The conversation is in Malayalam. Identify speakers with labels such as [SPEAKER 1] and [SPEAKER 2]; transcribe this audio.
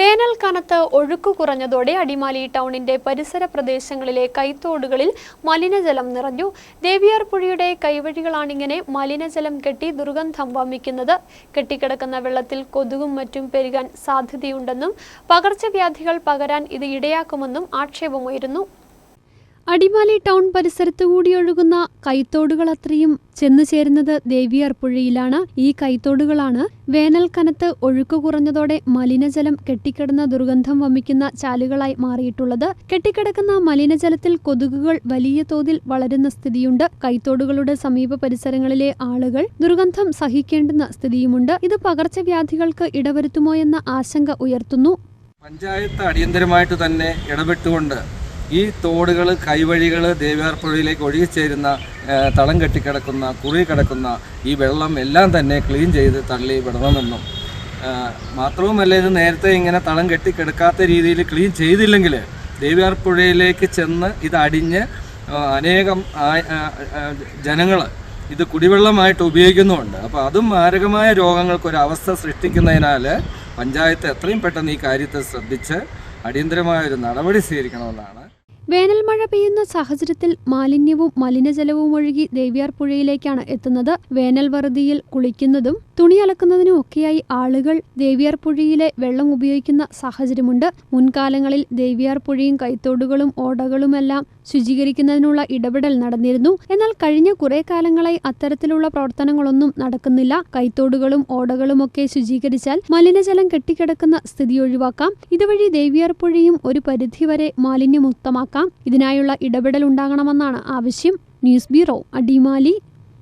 [SPEAKER 1] വേനൽ കനത്ത് ഒഴുക്കു കുറഞ്ഞതോടെ അടിമാലി ടൗണിന്റെ പരിസര പ്രദേശങ്ങളിലെ കൈത്തോടുകളിൽ മലിനജലം നിറഞ്ഞു. ദേവിയാർ പുഴയുടെ കൈവഴികളാണിങ്ങനെ മലിനജലം കെട്ടി ദുർഗന്ധം വമിക്കുന്നത്. കെട്ടിക്കിടക്കുന്ന വെള്ളത്തിൽ കൊതുകും മറ്റും പെരുകാൻ സാധ്യതയുണ്ടെന്നും പകർച്ചവ്യാധികൾ പകരാൻ ഇത് ഇടയാക്കുമെന്നും ആക്ഷേപമുയരുന്നു. അടിമാലി ടൗൺ പരിസരത്തു കൂടി ഒഴുകുന്ന കൈത്തോടുകൾ അത്രയും ചെന്നു ചേരുന്നത് ദേവിയാർ പുഴയിലാണ്. ഈ കൈത്തോടുകളാണ് വേനൽ കനത്ത് ഒഴുക്ക് കുറഞ്ഞതോടെ മലിനജലം കെട്ടിക്കിടന്ന ദുർഗന്ധം വമിക്കുന്ന ചാലുകളായി മാറിയിട്ടുള്ളത്. കെട്ടിക്കിടക്കുന്ന മലിനജലത്തിൽ കൊതുകുകൾ വലിയ തോതിൽ വളരുന്ന സ്ഥിതിയുണ്ട്. കൈത്തോടുകളുടെ സമീപ പരിസരങ്ങളിലെ ആളുകൾ ദുർഗന്ധം സഹിക്കേണ്ടുന്ന സ്ഥിതിയുമുണ്ട്. ഇത് പകർച്ചവ്യാധികൾക്ക് ഇടവരുത്തുമോ എന്ന ആശങ്ക ഉയർത്തുന്നു.
[SPEAKER 2] പഞ്ചായത്ത് അടിയന്തരമായിട്ട് തന്നെ ഇടപെട്ടുകൊണ്ട് ഈ തോടുകൾ കൈവഴികൾ ദേവിയാർപ്പുഴയിലേക്ക് ഒഴുകിച്ചേരുന്ന തളം കെട്ടിക്കിടക്കുന്ന കുറി കിടക്കുന്ന ഈ വെള്ളം എല്ലാം തന്നെ ക്ലീൻ ചെയ്ത് തള്ളി വിടണമെന്നും മാത്രവുമല്ല ഇത് നേരത്തെ ഇങ്ങനെ തളം കെട്ടിക്കിടക്കാത്ത രീതിയിൽ ക്ലീൻ ചെയ്തില്ലെങ്കിൽ ദേവിയാർപ്പുഴയിലേക്ക് ചെന്ന് ഇത് അടിഞ്ഞ് അനേകം ജനങ്ങൾ ഇത് കുടിവെള്ളമായിട്ട് ഉപയോഗിക്കുന്നുമുണ്ട്. അപ്പോൾ അതും മാരകമായ രോഗങ്ങൾക്കൊരവസ്ഥ സൃഷ്ടിക്കുന്നതിനാൽ പഞ്ചായത്ത് എത്രയും പെട്ടെന്ന് ഈ കാര്യത്തെ ശ്രദ്ധിച്ച് അടിയന്തരമായ ഒരു നടപടി സ്വീകരിക്കണമെന്നാണ്
[SPEAKER 1] വേനൽ മഴ പെയ്യുന്ന സാഹചര്യത്തിൽ മാലിന്യവും മലിനജലവും ഒഴുകി ദേവിയാർ പുഴയിലേക്കാണ് എത്തുന്നത്. വേനൽ വറുതിയിൽ കുളിക്കുന്നതും തുണി അലക്കുന്നതിനും ഒക്കെയായി ആളുകൾ ദേവിയാർ പുഴയിലെ വെള്ളം ഉപയോഗിക്കുന്ന സാഹചര്യമുണ്ട്. മുൻകാലങ്ങളിൽ ദേവിയാർ പുഴയും കൈത്തോടുകളും ഓടകളുമെല്ലാം ശുചീകരിക്കുന്നതിനുള്ള ഇടപെടൽ നടന്നിരുന്നു. എന്നാൽ കഴിഞ്ഞ കുറെ കാലങ്ങളായി അത്തരത്തിലുള്ള പ്രവർത്തനങ്ങളൊന്നും നടക്കുന്നില്ല. കൈത്തോടുകളും ഓടകളുമൊക്കെ ശുചീകരിച്ചാൽ മലിനജലം കെട്ടിക്കിടക്കുന്ന സ്ഥിതി ഒഴിവാക്കാം. ഇതുവഴി ദേവിയാർ പുഴയും ഒരു പരിധിവരെ മാലിന്യമുക്തമാക്കാം ഇതിനായുള്ള ഇടപെടൽ ഉണ്ടാകണമെന്നാണ് ആവശ്യം. News bureau Adimali